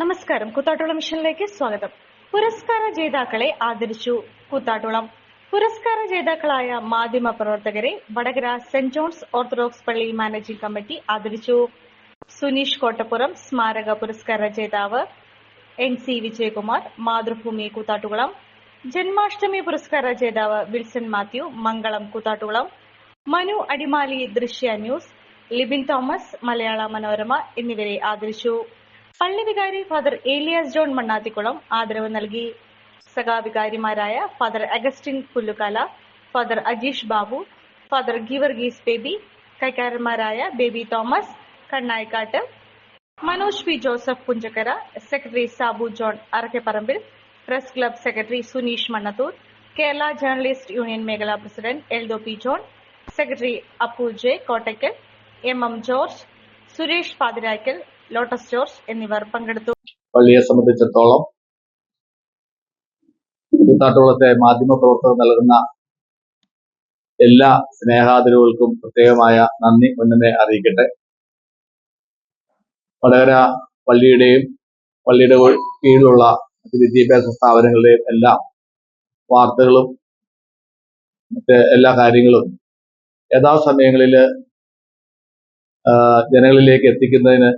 നമസ്കാരം. കൂത്താട്ടുളം മിഷനിലേക്ക് സ്വാഗതം. പുരസ്കാര ജേതാക്കളെ ആദരിച്ചു കൂത്താട്ടുളം. പുരസ്കാര ജേതാക്കളായ മാധ്യമ പ്രവർത്തകരെ വടകര സെന്റ് ജോൺസ് ഓർത്തഡോക്സ് പള്ളി മാനേജിംഗ് കമ്മിറ്റി ആദരിച്ചു. സുനീഷ് കോട്ടപ്പുറം സ്മാരക പുരസ്കാര ജേതാവ് എൻ സി വിജയകുമാർ മാതൃഭൂമി കൂത്താട്ടുകുളം ജന്മാഷ്ടമി പുരസ്കാര ജേതാവ് വിൽസൺ മാത്യു മംഗളം കൂത്താട്ടുകുളം മനു അടിമാലി ദൃശ്യ ന്യൂസ് ലിബിൻ തോമസ് മലയാള മനോരമ എന്നിവരെ ആദരിച്ചു. പള്ളി വികാരി ഫാദർ ഏലിയാസ് ജോൺ മണ്ണാത്തിക്കുളം ആദരവ് നൽകി. സഹവികാരിമാരായ father Augustine Pullukala father Ajeesh Babu father Geevarghese Baby കൈക്കാരന്മാരായ Baby Thomas Kannayikkattu Manoj P Joseph Punchakkara secretary Sabu John Arakkaparambil press club secretary Suneesh Mannathoor Kerala journalist union മേഖലാ president Eldo P John secretary Appu J Kottakkal M M George Suresh Pathiraykkal Lotus George എന്നിവർ പങ്കെടുത്തു. പള്ളിയെ സംബന്ധിച്ചിടത്തോളം കൂത്താട്ടുകുളത്തെ മാധ്യമ പ്രവർത്തകർ നൽകുന്ന എല്ലാ സ്നേഹാദരവുകൾക്കും പ്രത്യേകമായ നന്ദി മുന്നമേ അറിയിക്കട്ടെ. വടകര പള്ളിയുടെയും പള്ളിയുടെ കീഴിലുള്ള വിദ്യാഭ്യാസ സ്ഥാപനങ്ങളുടെയും എല്ലാം വാർത്തകളും മറ്റ് എല്ലാ കാര്യങ്ങളും യഥാസമയങ്ങളിൽ ജനങ്ങളിലേക്ക് എത്തിക്കുന്നതിന്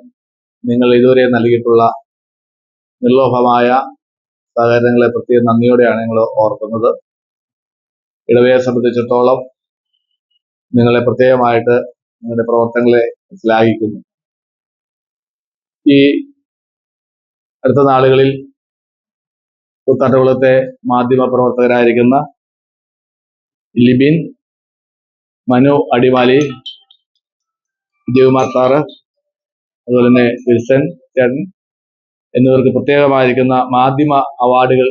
നിങ്ങൾ ഇതുവരെ നൽകിയിട്ടുള്ള നിർലോഭമായ സഹകരണങ്ങളെ പ്രത്യേക നന്ദിയോടെയാണ് ഞങ്ങൾ ഓർക്കുന്നത്. ഇടവയെ സംബന്ധിച്ചിടത്തോളം നിങ്ങളെ പ്രത്യേകമായിട്ട് നിങ്ങളുടെ പ്രവർത്തനങ്ങളെ ശ്ലാഘിക്കുന്നു ഈ അടുത്ത നാളുകളിൽ കൂത്താട്ടുകുളത്തെ മാധ്യമ പ്രവർത്തകരായിരിക്കുന്ന ലിബിൻ മനു അടിമാലി വിജയകുമാർ അതുപോലെ തന്നെ വിൽസൺ ചേട്ടൻ എന്നിവർക്ക് പ്രത്യേകമായിരിക്കുന്ന മാധ്യമ അവാർഡുകൾ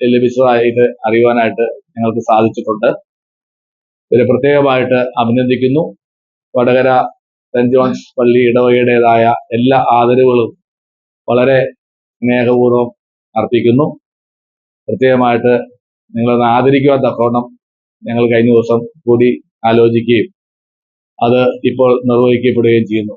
ലഭിച്ചതായിട്ട് അറിയുവാനായിട്ട് ഞങ്ങൾക്ക് സാധിച്ചിട്ടുണ്ട്. ഇവരെ പ്രത്യേകമായിട്ട് അഭിനന്ദിക്കുന്നു. വടകര സെന്റ് ജോൺസ് പള്ളി ഇടവകയുടേതായ എല്ലാ ആദരവുകളും വളരെ സ്നേഹപൂർവം അർപ്പിക്കുന്നു. പ്രത്യേകമായിട്ട് നിങ്ങളൊന്ന് ആദരിക്കുവാൻ തക്കവണ്ണം ഞങ്ങൾ കഴിഞ്ഞ ദിവസം കൂടി ആലോചിക്കുകയും അത് ഇപ്പോൾ നിർവഹിക്കപ്പെടുകയും ചെയ്യുന്നു.